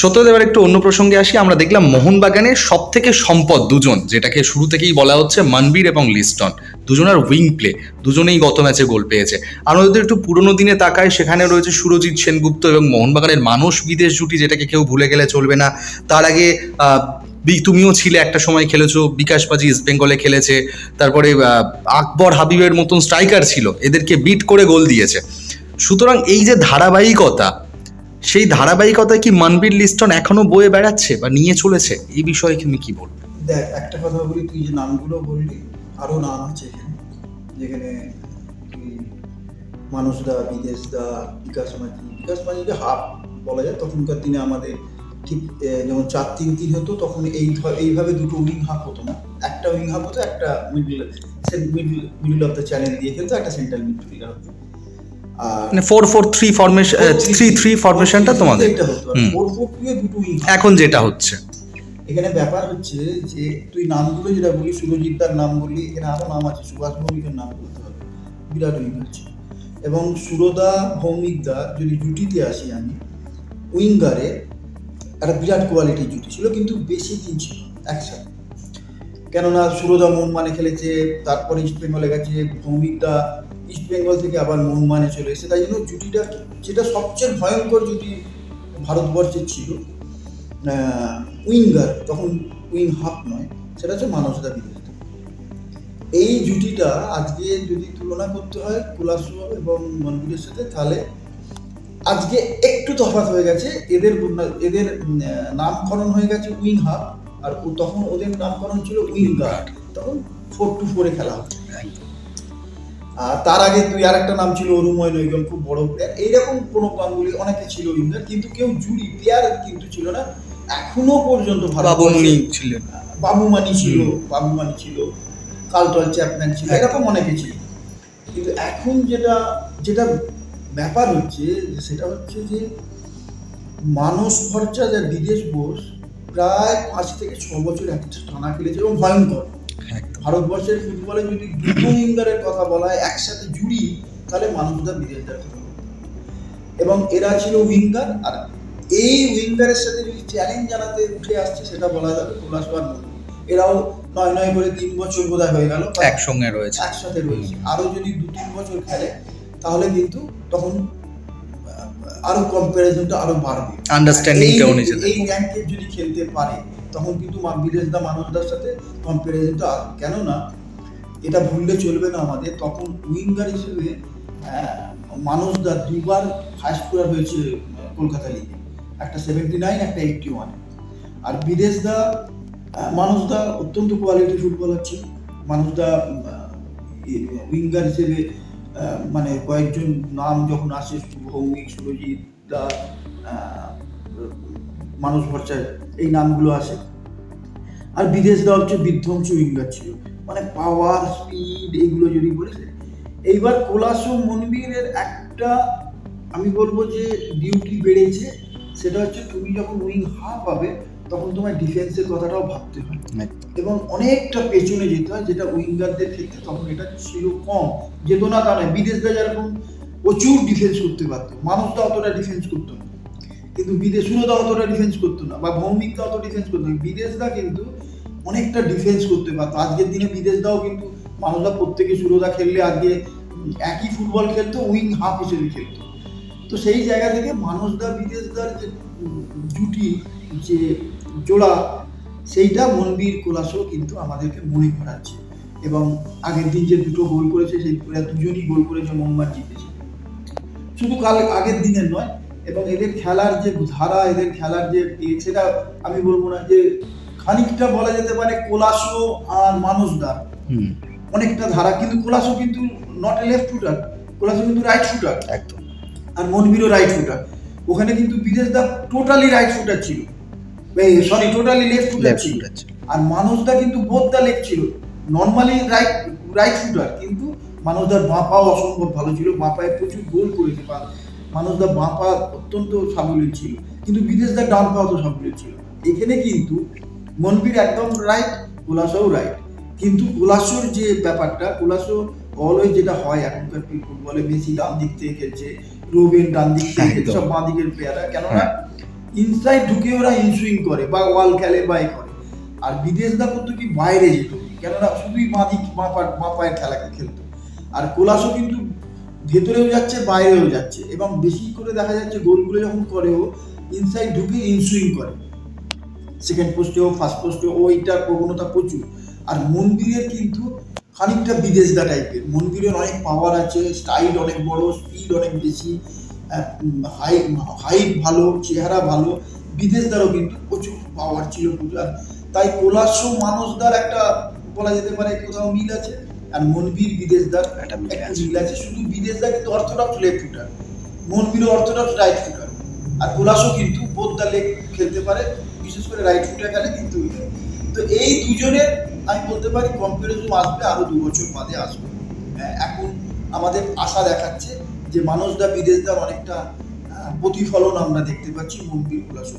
সত্যি এবার একটু অন্য প্রসঙ্গে আসি। আমরা দেখলাম মোহনবাগানের সব থেকে সম্পদ দুজন, যেটাকে শুরু থেকেই বলা হচ্ছে মানবীর এবং লিস্টন। দুজনের উইং প্লে, দুজনেই গত ম্যাচে গোল পেয়েছে। আমরা যদি একটু পুরোনো দিনে তাকাই সেখানে রয়েছে সুরজিৎ সেনগুপ্ত এবং মোহনবাগানের মানুষ বিদেশ জুটি, যেটাকে কেউ ভুলে গেলে চলবে না। তার আগে তুমিও ছিলে একটা সময় খেলেছো, বিকাশ পাজি ইস্ট বেঙ্গলে খেলেছে। তারপরে আকবর হাবিবের মতন স্ট্রাইকার ছিল, এদেরকে বিট করে গোল দিয়েছে। সুতরাং এই যে ধারাবাহিকতা সেই ধারাবাহিকতায় কি মানবীর লিস্টন এখনও বয়ে বেড়াচ্ছে বা নিয়ে চলেছে? এই বিষয়ে তুমি কি বলবে? দেখ, একটা কথা বলি, তুই যে নামগুলো বললি, আরও নাম আছে এখানে, যেখানে তুই মানুষদা, বিদেশদা, বিকাশ মাঝি, বিকাশ মাঝিকে হাফ বলা যায়। তখনকার দিনে আমাদের ঠিক যেমন চার তিন তিন হতো, তখন এই এইভাবে দুটো উইং হাফ হতো না। একটা উইং হাফ হতো, একটা middle middle middle of the channel দিয়ে খেলতো, একটা সেন্ট্রাল মিডফিল্ডার হতো। মানে four four three formation three three ফরমেশনটা তোমাদের। এখন যেটা হচ্ছে। এখানে ব্যাপার হচ্ছে যে তুই নামগুলো যেটা বলি সুরজিৎ দার নাম বললি এখানে আরও নাম আছে সুভাষ ভৌমিকের নাম বলতে হবে। বিরাট উইং আছে এবং সুরদা ভৌমিক দা যদি জুটিতে আসি আমি উইঙ্গারে একটা বিরাট কোয়ালিটির জুটি ছিল কিন্তু বেশি দিন ছিল একসাথে। কেননা সুরদা মন মানে খেলেছে তারপরে ইস্ট বেঙ্গলে গেছে ভৌমিক দা ইস্ট বেঙ্গল থেকে আবার মোহনমানে চলে এসেছে। তাই জন্য জুটিটা, যেটা সবচেয়ে ভয়ঙ্কর জুটি ভারতবর্ষের ছিল উইঙ্গার তখন উইং হাফ নয়, সেটা হচ্ছে মানসদা বিদেশ এই জুটিটা আজকে যদি তুলনা করতে হয় কুলাসু এবং মনবীরের সাথে, তাহলে আজকে একটু তফাৎ হয়ে গেছে। এদের এদের নামকরণ হয়ে গেছে উইং হাফ, আর তখন ওদের নামকরণ ছিল উইং গার্ড তখন ফোর টু ফোরে খেলা হতো আর তার আগে তুই আর একটা নাম ছিল অরুময় নৈগল খুব বড়। প্লেয়ার এইরকম কোনো গাঙ্গুলি অনেকে ছিল উইঙ্গার কিন্তু কেউ জুড়ি প্লেয়ার কিন্তু ছিল না। এখনও পর্যন্ত ভারতবর্ষে ছিলেন। বাবুমানি ছিল বাবুমানি ছিল কালটল চ্যাপম্যান ছিল একদম। এরকম অনেকে ছিল। কিন্তু এখন যেটা যেটা ব্যাপার হচ্ছে সেটা হচ্ছে যে মানস ভরচা যা বিদেশ বোস প্রায় পাঁচ থেকে ছ বছর একটা টানা খেলেছে এবং ভয়ঙ্কর। ভারতবর্ষের ফুটবলে যদি দুটো উইঙ্গারের কথা বলা হয় একসাথে জুড়ি তাহলে বলতে হবে। এবং এরা ছিল উইঙ্গার আর এই উইঙ্গারের সাথে যদি চ্যালেঞ্জ জানাতে উঠে আসছে সেটা বলা যাবে কৈলাস বার এরাও নয় নয় করে তিন বছর বোধহয় হয়ে গেল একসঙ্গে রয়েছে। একসাথে রয়েছে। আরও যদি দু তিন বছর খেলে তাহলে কিন্তু তখন আরও কম্পারিজনটা আরও বাড়বে। নিজেদের। এই র্যাঙ্কে যদি খেলতে পারে তখন কিন্তু বিদেশদা মানুষদার সাথে কম্পারিজনটা কেননা এটা ভুললে চলবে না আমাদের। তখন উইঙ্গার হিসেবে আহ, মানুষদা দুবার ফার্স্ট স্কোরার হয়েছে কলকাতা লিগে একটা সেভেন্টি নাইন একটা এইটটি ওয়ান আর বিদেশদা মানুষদা অত্যন্ত কোয়ালিটি ফুটবলার ছিল। মানুষদা উইঙ্গার হিসেবে মানে কয়েকজন নাম যখন আসে ভৌমিক সুরজিৎ দা মানুষ ভরচা এই নামগুলো আসে। আর বিদেশ দেওয়া হচ্ছে বিধ্বংসী উইঙ্গার ছিল। মানে পাওয়ার স্পিড এগুলো যদি বলিস। এইবার কোলাসো মনবীরের একটা আমি বলব যে ডিউটি বেড়েছে সেটা হচ্ছে তুমি যখন উইং হাফ পাবে তখন তোমার ডিফেন্সের কথাটাও ভাবতে হয়। এবং অনেকটা পেছনে যেতে হয় যেটা উইঙ্গারদের ক্ষেত্রে তখন এটা ছিল কম। যেত না তা নয় বিদেশরা যেরকম প্রচুর ডিফেন্স করতে পারতো। মানুষটা অতটা ডিফেন্স করতো না। কিন্তু বিদেশ সুরদা অতটা ডিফেন্স করতো না, বা ভৌমিকটা অত ডিফেন্স করতো না। বিদেশদা কিন্তু অনেকটা ডিফেন্স করতে পারতো আজকের দিনে বিদেশদাও কিন্তু মানুষরা প্রত্যেকে সুরদা খেললে আজকে একই ফুটবল খেলতো উইং হাফ হিসেবে খেলতো। তো সেই জায়গা থেকে মানুষদা বিদেশদার যে জুটি, যে জোড়া, সেইটা মনবীর কোলাসও কিন্তু আমাদেরকে মনে করাচ্ছে। এবং আগের দিন যে দুটো গোল করেছে, সেই দুজনই গোল করেছে মোহাম্মদ জিতেছে। শুধু কাল আগের দিনের নয় এবং এদের খেলার যে ধারা এদের খেলার যে সেটা আমি বলব না যে খানিকটা বলা যেতে পারে কোলাসো আর মানুষদা হুম। অনেকটা ধারা কিন্তু কোলাসো কিন্তু not a left shooter Colaco কিন্তু রাইট শুটার একদম। আর মনবীরও রাইট শুটার ওখানে কিন্তু Bidesh da totally right shooter ছিল। Sorry totally left shooter left ছিল। আর মানুষদা কিন্তু বোধ দা লেগ ছিল। নর্মালি রাইট রাইট শুটার কিন্তু মানুষদার বাঁ পাও অসম্ভব ভালো ছিল। বাঁ পায়ে প্রচুর গোল করেছে। মানুষদা বাঁ পা অত্যন্ত সাবলীল ছিল কিন্তু বিদেশদা ডান পা অত সাবলীল ছিল এখানে কিন্তু মনবীর একদম রাইট কোলাসও রাইট কিন্তু কোলাসোর যে ব্যাপারটা কোলাসো অলওয়েজ যেটা হয় এখনকার ফুটবলে মেসি ডান দিক থেকে খেলছে রোবেন ডান দিক থেকে খেলছে, সব বাঁ দিকের প্লেয়াররা কেননা হ্যাঁ। ইনসাইড ঢুকে ওরা ইনসুইং করে বা ওয়াল খেলে বা এ করে। আর বিদেশদা করতো কি বাইরে যেত। কেননা শুধুই বাঁধি মা পায়ের খেলাকে খেলতো। আর কোলাসও কিন্তু ভেতরেও যাচ্ছে, বাইরেও যাচ্ছে। এবং বেশি করে দেখা যাচ্ছে গোলগুলো যখন করে করেও ইনসাইড ঢুকে ইনসুইং করে। সেকেন্ড পোস্টে হোক ফার্স্ট পোস্টে ওইটার প্রবণতা প্রচুর। আর মন্দিরের কিন্তু খানিকটা বিদেশদা টাইপের মন্দিরের অনেক পাওয়ার আছে স্টাইল অনেক বড় স্পিড অনেক বেশি হাইট হাইট ভালো, চেহারা ভালো। বিদেশদারও কিন্তু প্রচুর পাওয়ার ছিল। আর তাই কোলাস্য মানুষদার একটা বলা যেতে পারে, কোথাও মিল আছে? আর মনবীর বিদেশদার একটা মিল আছে। শুধু বিদেশদার কিন্তু অর্থোডক্স লেগ ফুটার। মনবীরও অর্থোডক্স রাইট ফুটার আর কোলাসও কিন্তু বোধ দা লেগ খেলতে পারে বিশেষ করে রাইট ফুটার খেলে কিন্তু তো এই দুজনের আমি বলতে পারি কম্পারিজন আসবে আরও দু বছর বাদে আসবে। হ্যাঁ, এখন আমাদের আশা দেখাচ্ছে যে মানুষদা বিদেশদার অনেকটা প্রতিফলন আমরা দেখতে পাচ্ছি মন্দির কোলাসও